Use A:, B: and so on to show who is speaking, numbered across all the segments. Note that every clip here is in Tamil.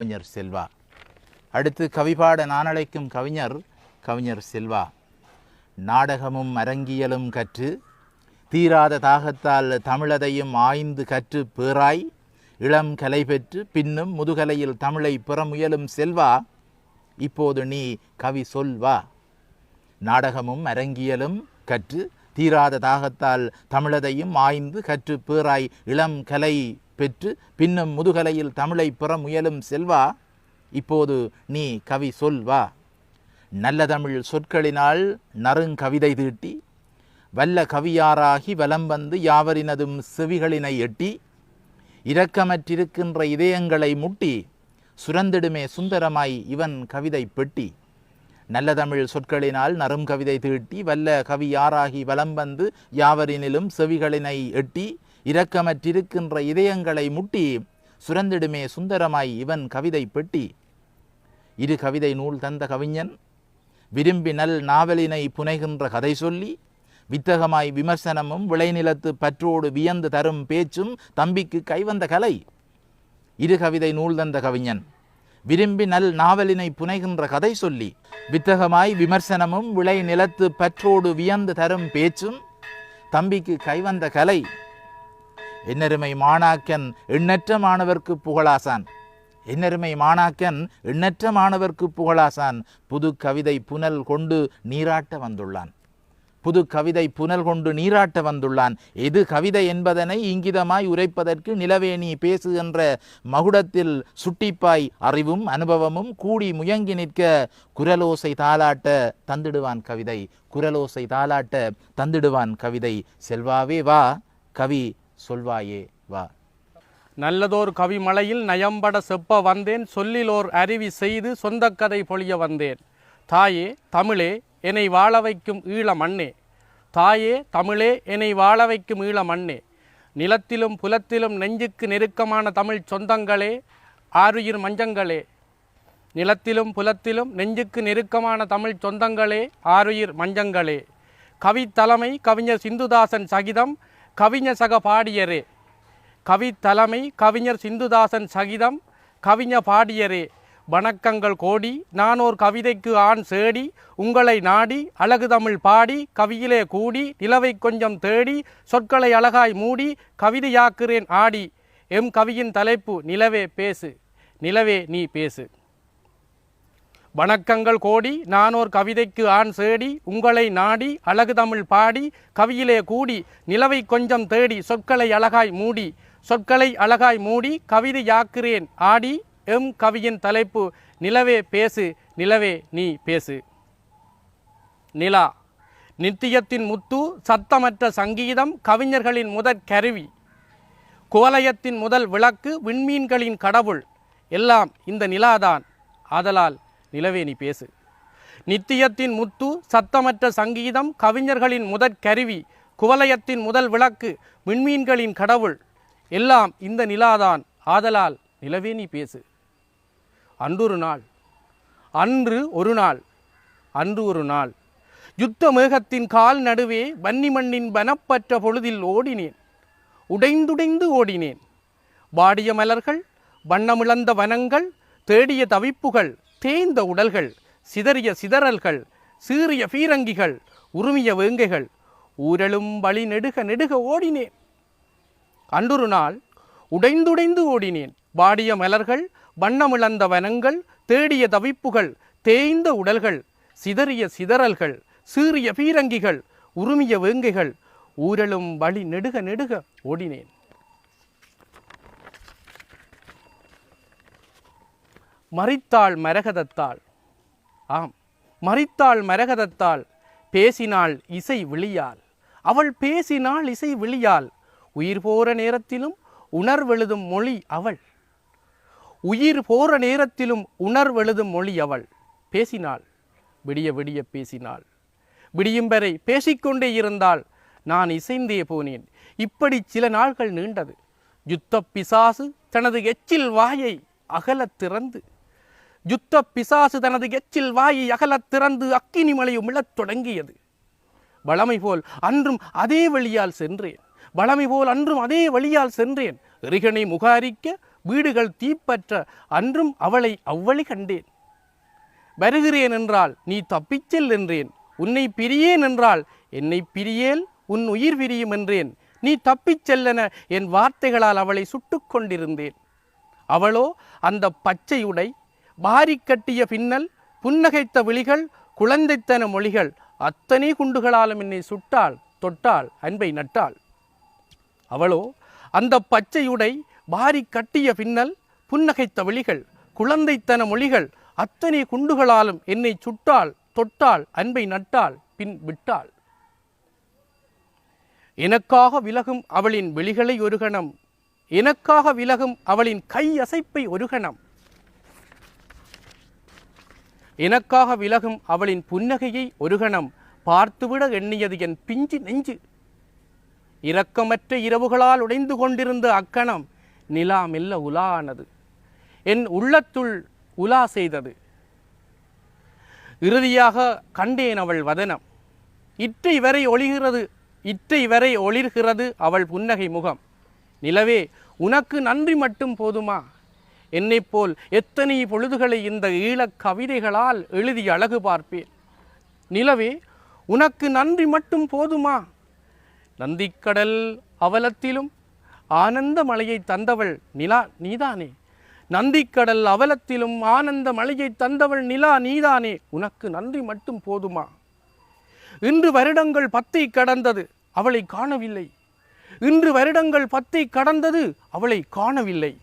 A: கவிஞர் செல்வா. அடுத்து கவிபாட நான் அழைக்கும் கவிஞர் கவிஞர் செல்வா. நாடகமும் அரங்கியலும் கற்று தீராத தாகத்தால் தமிழதையும் ஆய்ந்து கற்று பேராய் இளம் கலை பெற்று பின்னும் முதுகலையில் தமிழை புறமுயலும் செல்வா இப்போது நீ கவி சொல்வா. நாடகமும் அரங்கியலும் கற்று தீராத தாகத்தால் தமிழதையும் ஆய்ந்து கற்று பேராய் இளம் கலை பெற்று பின்னும் முதுகலையில் தமிழை பெற முயலும் செல்வா இப்போது நீ கவி சொல்வா நல்ல தமிழ் சொற்களினால் நறுங்கவிதை தீட்டி வல்ல கவியாராகி வலம் வந்து யாவரினதும் செவிகளினை எட்டி இரக்கமற்றிருக்கின்ற இதயங்களை முட்டி சுரந்திடுமே சுந்தரமாய் இவன் கவிதை பெட்டி. நல்ல தமிழ் சொற்களினால் நறும் கவிதை தீட்டி வல்ல கவி யாராகி வலம் வந்து யாவரினிலும் செவிகளினை எட்டி இரக்கமற்றிருக்கின்ற இதயங்களை முட்டி சுரந்திடுமே சுந்தரமாய் இவன் கவிதை பெட்டி. இரு கவிதை நூல் தந்த கவிஞன் விரும்பி நல் நாவலினை புனைகின்ற கதை சொல்லி வித்தகமாய் விமர்சனமும் விளைநிலத்து பற்றோடு வியந்து தரும் பேச்சும் தம்பிக்கு கைவந்த கலை. இரு கவிதை நூல் தந்த கவிஞன் விரும்பி நல் நாவலினை புனைகின்ற கதை சொல்லி வித்தகமாய் விமர்சனமும் விளை நிலத்து பற்றோடு வியந்து தரும் பேச்சும் தம்பிக்கு கைவந்த கலை. என்னருமை மாணாக்கன் எண்ணற்ற மாணவர்க்கு புகழாசான். என்னருமை மாணாக்கன் எண்ணற்ற மாணவர்க்கு புகழாசான். புது கவிதை புனல் கொண்டு நீராட்ட வந்துள்ளான். புது கவிதை புனல் கொண்டு நீராட்ட வந்துள்ளான். எது கவிதை என்பதனை இங்கிதமாய் உரைப்பதற்கு நிலவேணி பேசுகின்ற மகுடத்தில் சுட்டிப்பாய் அறிவும் அனுபவமும் கூடி முயங்கி நிற்க குரலோசை தாளாட்ட தந்திடுவான் கவிதை. குரலோசை தாளாட்ட தந்திடுவான் கவிதை. செல்வாவே வா கவி சொல்வாயே வா.
B: நல்லதோர் கவிமலையில் நயம்பட செப்ப வந்தேன் சொல்லிலோர் அருவி செய்து சொந்தக் கதை பொழிய வந்தேன். தாயே தமிழே என்னை வாழ வைக்கும் ஈழ மண்ணே. தாயே தமிழே என்னை வாழ வைக்கும் ஈழ மண்ணே. நிலத்திலும் புலத்திலும் நெஞ்சுக்கு நெருக்கமான தமிழ் சொந்தங்களே ஆருயிர் மஞ்சங்களே. நிலத்திலும் புலத்திலும் நெஞ்சுக்கு நெருக்கமான தமிழ் சொந்தங்களே ஆருயிர் மஞ்சங்களே. கவித்தலைமை கவிஞர் சிந்துதாசன் சகிதம் கவிஞர் சக பாடியரே. கவித்தலைமை கவிஞர் சிந்துதாசன் சகிதம் கவிஞர் பாடியரே. வணக்கங்கள் கோடி நான் ஒரு கவிதைக்கு ஆண் சேடி உங்களை நாடி அழகு தமிழ் பாடி கவியிலே கூடி நிலவை கொஞ்சம் தேடி சொற்களை அழகாய் மூடி கவிதையாக்குறேன் ஆடி எம் கவியின் தலைப்பு நிலவே பேசு நிலவே நீ பேசு. வணக்கங்கள் கோடி நானோர் கவிதைக்கு ஆண் சேடி உங்களை நாடி அழகு தமிழ் பாடி கவியிலே கூடி நிலவை கொஞ்சம் தேடி சொற்களை அழகாய் மூடி சொற்களை அழகாய் மூடி கவிதையாக்குறேன் ஆடி எம் கவியின் தலைப்பு நிலவே பேசு நிலவே நீ பேசு. நிலா நித்தியத்தின் முத்து சத்தமற்ற சங்கீதம் கவிஞர்களின் முதற் கருவி. குவலயத்தின் முதல் விளக்கு விண்மீன்களின் கடவுள். எல்லாம் இந்த நிலாதான். ஆதலால் நிலவே நீ பேசு. நித்தியத்தின் முத்து சத்தமற்ற சங்கீதம் கவிஞர்களின் முதற் கருவி. குவலயத்தின் முதல் விளக்கு விண்மீன்களின் கடவுள். எல்லாம் இந்த நிலாதான். ஆதலால் நிலவே நீ பேசு. அன்றொரு நாள். அன்று ஒரு நாள். அன்று ஒரு நாள். யுத்த மேகத்தின் கால் நடுவே வன்னி மண்ணின் வனப்பற்ற பொழுதில் ஓடினேன். உடைந்துடைந்து ஓடினேன். வாடிய மலர்கள் வண்ணமிழந்த வனங்கள் தேடிய தவிப்புகள் தேய்ந்த உடல்கள் சிதறிய சிதறல்கள் சீறிய பீரங்கிகள் உருமிய வேங்கைகள் ஊரலும் வழி நெடுக நெடுக ஓடினேன். அன்றொரு நாள். உடைந்துடைந்து ஓடினேன். வாடிய மலர்கள் வண்ணமிழந்த வனங்கள் தேடிய தவிப்புகள் தேய்ந்த உடல்கள் சிதறிய சிதறல்கள் சீறிய பீரங்கிகள் உருமிய வேங்கைகள் ஊரலும் வழி நெடுக நெடுக ஓடினேன். மறித்தாள் மரகதத்தாள். ஆம் மறித்தாள் மரகதத்தாள் பேசினாள் இசை விழியால். அவள் பேசினாள் இசை விழியால். உயிர் போற நேரத்திலும் உணர்வெழுதும் மொழி அவள். உயிர் போற நேரத்திலும் உணர்வெழுதும் மொழி அவள். பேசினாள். விடிய விடிய பேசினாள். விடியும் வரை பேசிக்கொண்டே இருந்தால் நான் இசைந்தே போனேன். இப்படி சில நாள்கள் நீண்டது. யுத்த பிசாசு தனது எச்சில் வாயை அகலத் திறந்து. யுத்த பிசாசு தனது எச்சில் வாயை அகலத் திறந்து அக்கினி மலையும் விழத் தொடங்கியது. வளமை போல் அன்றும் அதே வழியால் சென்றேன். வளமை போல் அன்றும் அதே வழியால் சென்றேன். எரிகனை முகாரிக்க வீடுகள் தீப்பற்ற அன்றும் அவளை அவ்வழி கண்டேன். வருகிறேன் என்றால் நீ தப்பிச்செல் என்றேன். உன்னை பிரியேன் என்றால் என்னை பிரியேல் உன் உயிர் பிரியும் என்றேன். நீ தப்பிச் செல்லென என் வார்த்தைகளால் அவளை சுட்டுக் கொண்டிருந்தேன். அவளோ அந்த பச்சை உடை பாரி கட்டிய பின்னல் புன்னகைத்த விழிகள் குழந்தைத்தன மொழிகள் அத்தனை குண்டுகளாலும் என்னை சுட்டாள் தொட்டாள் அன்பை நட்டாள். அவளோ அந்த பச்சையுடை பாரி கட்டிய பின்னல் புன்னகைத்த விழிகள் குழந்தைத்தன மொழிகள் அத்தனை குண்டுகளாலும் என்னை சுட்டால் தொட்டால் அன்பை நட்டால் பின் விட்டாள். எனக்காக விலகும் அவளின் விழிகளை ஒரு கணம். எனக்காக விலகும் அவளின் கை அசைப்பை ஒரு கணம். எனக்காக விலகும் அவளின் புன்னகையை ஒரு கணம். பார்த்துவிட எண்ணியது என் பிஞ்சு நெஞ்சு. இரக்கமற்ற இரவுகளால் உடைந்து கொண்டிருந்த அக்கணம். நிலா மெல்ல உலானது. என் உள்ளத்துள் உலா செய்தது. இறுதியாக கண்டேன் அவள் வதனம். இற்றை வரை ஒளிகிறது இற்றை வரை ஒளிர்கிறது அவள் புன்னகை முகம். நிலவே உனக்கு நன்றி மட்டும் போதுமா? என்னைப் போல் எத்தனை பொழுதுகளை இந்த ஈழக் கவிதைகளால் எழுதி அழகு பார்ப்பேன். நிலவே உனக்கு நன்றி மட்டும் போதுமா? நந்திக்கடல் அவலத்திலும் ஆனந்த மலையை தந்தவள் நிலா நீதானே? நந்திக்கடல் அவலத்திலும் ஆனந்த மலையை தந்தவள் நிலா நீதானே? உனக்கு நன்றி மட்டும் போதுமா? இன்று வருடங்கள் பத்தை கடந்தது அவளை காணவில்லை. இன்று வருடங்கள் பத்தை கடந்தது அவளை காணவில்லை.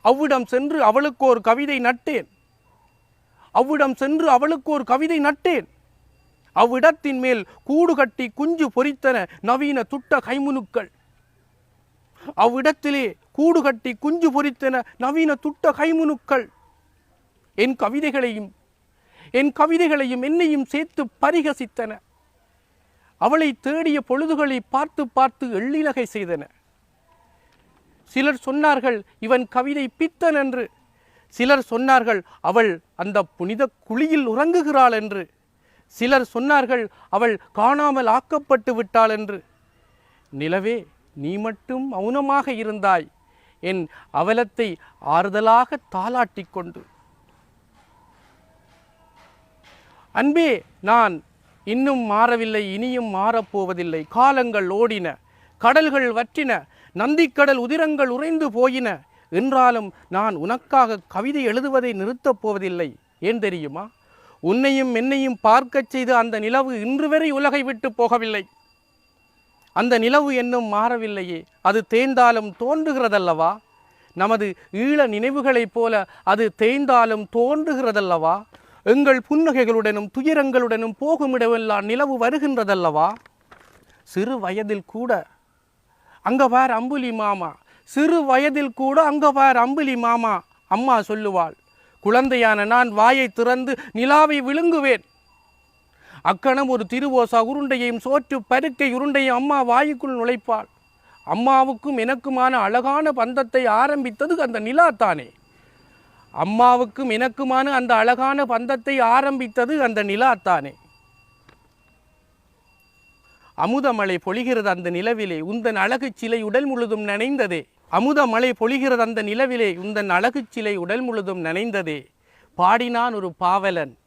B: அவ்விடம் சென்று அவளுக்கு ஒரு கவிதை நட்டேன். அவ்விடம் சென்று அவளுக்கு ஒரு கவிதை நட்டேன். அவ்விடத்தின் மேல் கூடு கட்டி குஞ்சு பொறித்தன நவீன துட்ட கைமுனுக்கள். அவ்விடத்திலே கூடு கட்டி குஞ்சு பொறித்தன நவீன துட்ட கைமுனுக்கள். என் கவிதைகளையும் என் கவிதைகளையும் என்னையும் சேர்த்து பரிகசித்தன. அவளை தேடிய பொழுதுகளை பார்த்து பார்த்து எள்ளிலகை செய்தன. சிலர் சொன்னார்கள் இவன் கவிதை பித்தன் என்று சிலர் சொன்னார்கள் அவள் அந்த புனித குழியில் உறங்குகிறாள் என்று சிலர் சொன்னார்கள் அவள் காணாமல் ஆக்கப்பட்டு விட்டாள் என்று நிலவே நீ மட்டும் மௌனமாக இருந்தாய். என் அவலத்தை ஆறுதலாக தாளாட்டிக் கொண்டு. அன்பே நான் இன்னும் மாறவில்லை இனியும் மாறப்போவதில்லை. காலங்கள் ஓடின கடல்கள் வற்றின நந்திக்கடல் உதிரங்கள் உறைந்து போயின. என்றாலும் நான் உனக்காக கவிதை எழுதுவதை நிறுத்தப் போவதில்லை. ஏன் தெரியுமா? உன்னையும் என்னையும் பார்க்கச் செய்து அந்த நிலவு இன்று வரை உலகை விட்டு போகவில்லை. அந்த நிலவு என்னும் மாறவில்லையே. அது தேய்ந்தாலும் தோன்றுகிறதல்லவா? நமது ஈழ நினைவுகளைப் போல அது தேய்ந்தாலும் தோன்றுகிறதல்லவா? எங்கள் புன்னகைகளுடனும் துயரங்களுடனும் போகுமிடமெல்லாம் நிலவு வருகின்றதல்லவா? சிறு வயதில் கூட அங்கே பார் அம்புலி மாமா. சிறு வயதில் கூட அங்கே பார் அம்புலி மாமா அம்மா சொல்லுவாள். குழந்தையான நான் வாயை திறந்து நிலாவை விழுங்குவேன். அக்கணம் ஒரு திருவோசா உருண்டையையும் சோற்று பருக்கை உருண்டையும் அம்மா வாயுக்குள் நுழைப்பாள். அம்மாவுக்கும் எனக்குமான அழகான பந்தத்தை ஆரம்பித்தது அந்த நிலா தானே. அம்மாவுக்கும் எனக்குமான அந்த அழகான பந்தத்தை ஆரம்பித்தது அந்த நிலா தானே. அமுதமலை பொழிகிறது அந்த நிலவிலே உந்தன் அழகு சிலை உடல் முழுதும் நனைந்ததே. அமுதமலை பொழிகிறது அந்த நிலவிலே உந்தன் அழகு சிலை உடல் முழுதும் நனைந்ததே. பாடினான் ஒரு பாவலன்.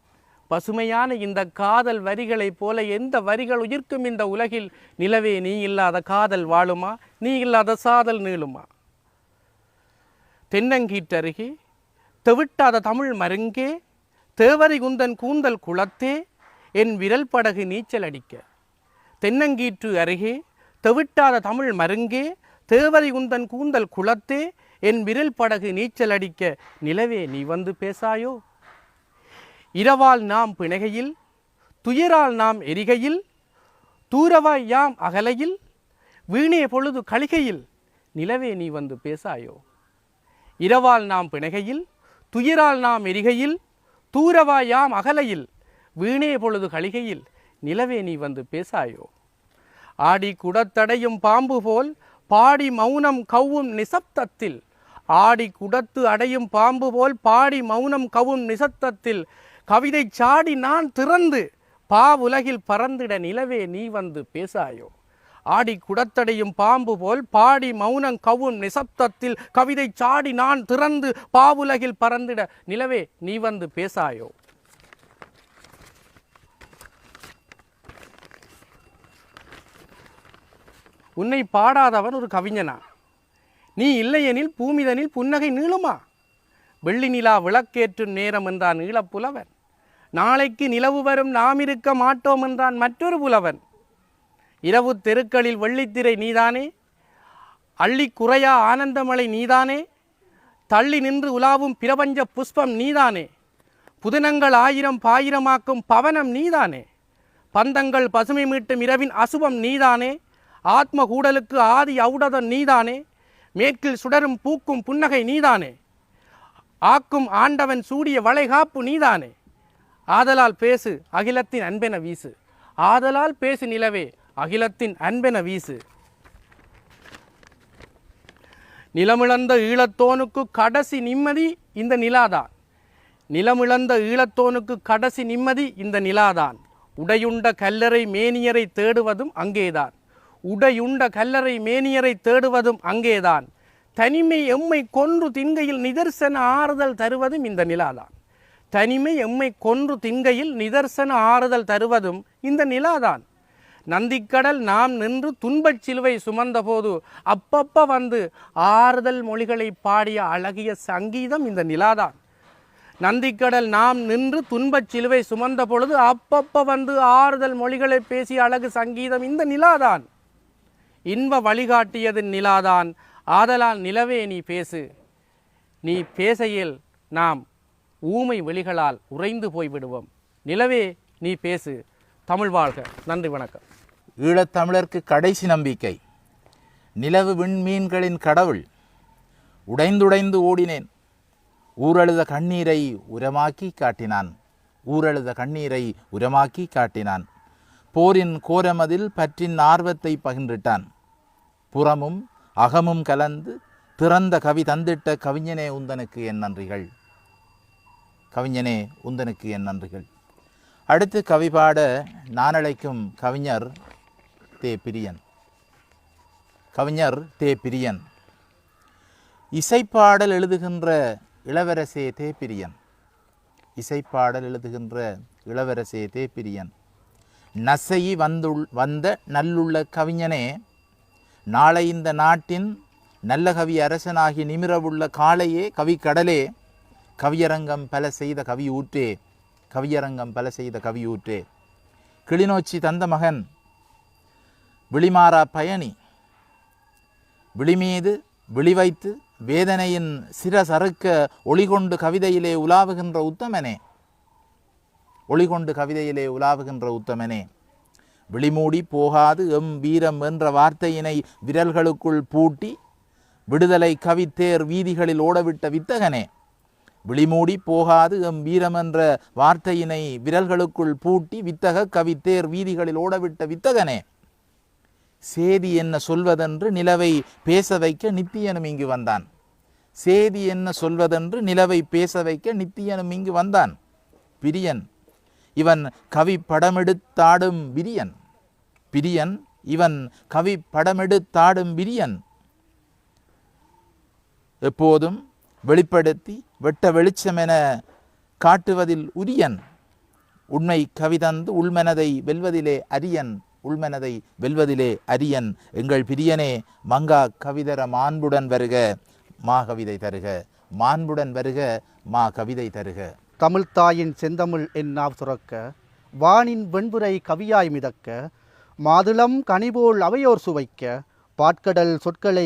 B: பசுமையான இந்த காதல் வரிகளைப் போல எந்த வரிகள் உயிர்க்கும் இந்த உலகில் நிலவே நீ இல்லாத காதல் வாழுமா? நீ இல்லாத சாதல் நீளுமா? தென்னங்கீட்டருகே தெவிட்டாத தமிழ் மருங்கே தேவரை குந்தன் கூந்தல் குளத்தே என் விரல் படகு நீச்சல் அடிக்க. தென்னங்கீற்று அருகே தெவிட்டாத தமிழ் மருங்கே தேவரை குந்தன் கூந்தல் குளத்தே என் விரல் படகு நீச்சல் அடிக்க நிலவே நீ வந்து பேசாயோ? இரவால் நாம் பிணைகையில் துயரால் நாம் எரிகையில் தூரவாய் யாம் அகலையில் வீணே பொழுது கழிகையில் நிலவே நீ வந்து பேசாயோ? இரவால் நாம் பிணைகையில் துயரால் நாம் எரிகையில் தூரவாய் யாம் அகலையில் வீணே பொழுது கழிகையில் நிலவே நீ வந்து பேசாயோ? ஆடி குடத்தடையும் பாம்பு போல் பாடி மௌனம் கவ்வும் நிசப்தத்தில் ஆடி குடத்து அடையும் பாம்பு போல் பாடி மௌனம் கவ்வும் நிசப்தத்தில் கவிதை சாடி நான் திறந்து பாவுலகில் பறந்திட நிலவே நீ வந்து பேசாயோ. ஆடி குடத்தடையும் பாம்பு போல் பாடி மௌனம் கவும் நிசப்தத்தில் கவிதை சாடி நான் திறந்து பாவுலகில் பறந்திட நிலவே நீ வந்து பேசாயோ. உன்னை பாடாதவன் ஒரு கவிஞனா. நீ இல்லையெனில் பூமிதனில் புன்னகை நீளுமா. வெள்ளி நிலா விளக்கேற்றும் நேரம் என்றான் ஈழப்புலவன். நாளைக்கு நிலவு வரும் நாம் இருக்க மாட்டோம் என்றான் மற்றொரு புலவன். இரவு தெருக்களில் வெள்ளித்திரை நீதானே? அள்ளி குறையா ஆனந்தமலை நீதானே? தள்ளி நின்று உலாவும் பிரபஞ்ச புஷ்பம் நீதானே? புதினங்கள் ஆயிரம் பாயிரமாக்கும் பவனம் நீதானே? பந்தங்கள் பசுமை மீட்டும் இரவின் அசுபம் நீதானே? ஆத்ம கூடலுக்கு ஆதி ஔடதன் நீதானே? மேற்கில் சுடரும் பூக்கும் புன்னகை நீதானே? ஆக்கும் ஆண்டவன் சூடிய வளைகாப்பு நீதானே? ஆதலால் பேசு அகிலத்தின் அன்பென வீசு. ஆதலால் பேசு நிலவே அகிலத்தின் அன்பென வீசு. நிலமிழந்த ஈழத்தோனுக்கு கடைசி நிம்மதி இந்த நிலாதான். நிலமிழந்த ஈழத்தோனுக்கு கடைசி நிம்மதி இந்த நிலாதான். உடையுண்ட கல்லறை மேனியரை தேடுவதும் அங்கேதான். உடையுண்ட கல்லறை மேனியரை தேடுவதும் அங்கேதான். தனிமை எம்மை கொன்று திண்கையில் நிதர்சன ஆறுதல் தருவதும் இந்த நிலாதான். தனிமை எம்மை கொன்று தின்கையில் நிதர்சன ஆறுதல் தருவதும் இந்த நிலாதான். நந்திக்கடல் நாம் நின்று துன்பச் சிலுவை சுமந்தபோது அப்பப்ப வந்து ஆறுதல் மொழிகளை பாடிய அழகிய சங்கீதம் இந்த நிலாதான். நந்திக்கடல் நாம் நின்று துன்பச் சிலுவை சுமந்த பொழுது அப்பப்ப வந்து ஆறுதல் மொழிகளை பேசிய அழகு சங்கீதம் இந்த நிலாதான். இன்ப வழிகாட்டியது நிலாதான். ஆதலால் நிலவே நீ பேசு. நீ பேசையில் நாம் ஊமை வெளிகளால் உறைந்து போய்விடுவோம். நிலவே நீ பேசு. தமிழ் வாழ்க. நன்றி வணக்கம்.
A: ஈழத்தமிழருக்கு கடைசி நம்பிக்கை. நிலவு விண்மீன்களின் கடவுள். உடைந்துடைந்து ஓடினேன். ஊரழுத கண்ணீரை உரமாக்கி காட்டினான். ஊரழுத கண்ணீரை உரமாக்கி காட்டினான். போரின் கோரமதில் பற்றின் ஆர்வத்தை பகின்றிட்டான் புறமும் அகமும் கலந்து திறந்த கவி தந்திட்ட கவிஞனே உந்தனுக்கு என் நன்றிகள். கவிஞனே உந்தனுக்கு என் நன்றிகள். அடுத்து கவி பாட நான் அழைக்கும் கவிஞர் தே பிரியன். கவிஞர் தே பிரியன். இசைப்பாடல் எழுதுகின்ற இளவரசே தே பிரியன். இசைப்பாடல் எழுதுகின்ற இளவரசே தே பிரியன். நசை வந்துள் வந்த நல்லுள்ள கவிஞனே நாளை இந்த நாட்டின் நல்ல கவி அரசனாகி நிமிரவுள்ள காளையே கவிக்கடலே கவியரங்கம் பல செய்த கவி ஊற்றே கவியரங்கம் பல செய்த கவி ஊற்றே கிளிநொச்சி தந்த மகன் விழிமாறா பயணி. விழிமீது விழிவைத்து வேதனையின் சிரசறுக்க ஒளிகொண்டு கவிதையிலே உலாவுகின்ற உத்தமனே. ஒளிகொண்டு கவிதையிலே உலாவுகின்ற உத்தமனே. விழிமூடி போகாது எம் வீரம் என்ற வார்த்தையினை விரல்களுக்குள் பூட்டி விடுதலை கவித்தேர் வீதிகளில் ஓடவிட்ட வித்தகனே. விழிமூடி போகாது எம் வீரம் என்ற வார்த்தையினை விரல்களுக்குள் பூட்டி வித்தக கவித்தேர் வீதிகளில் ஓடவிட்ட வித்தகனே. சேதி என்ன சொல்வதென்று நிலவை பேச வைக்க நித்தியனும் இங்கு வந்தான். சேதி என்ன சொல்வதென்று நிலவை பேச வைக்க நித்தியனும் இங்கு வந்தான். பிரியன் இவன் கவி படமெடுத்தாடும் விரியன். பிரியன் இவன் கவி படமெடுத்தாடும் விரியன். எப்போதும் வெளிப்படுத்தி வெட்ட வெளிச்சமென காட்டுவதில் உரியன். உண்மை கவிதந்து உள்மனதை வெல்வதிலே அரியன். உள்மனதை வெல்வதிலே அரியன். எங்கள் பிரியனே மங்கா கவிதர மாண்புடன் வருக மா கவிதை தருக. மாண்புடன் வருக மா கவிதை தருக.
C: தமிழ்த்தாயின் செந்தமிழ் என் நாவ் சுரக்க வானின் வெண்புரை கவியாய் மிதக்க மாதுளம் கனிபோல் அவையோர் சுவைக்க பாட்கடல் சொற்களை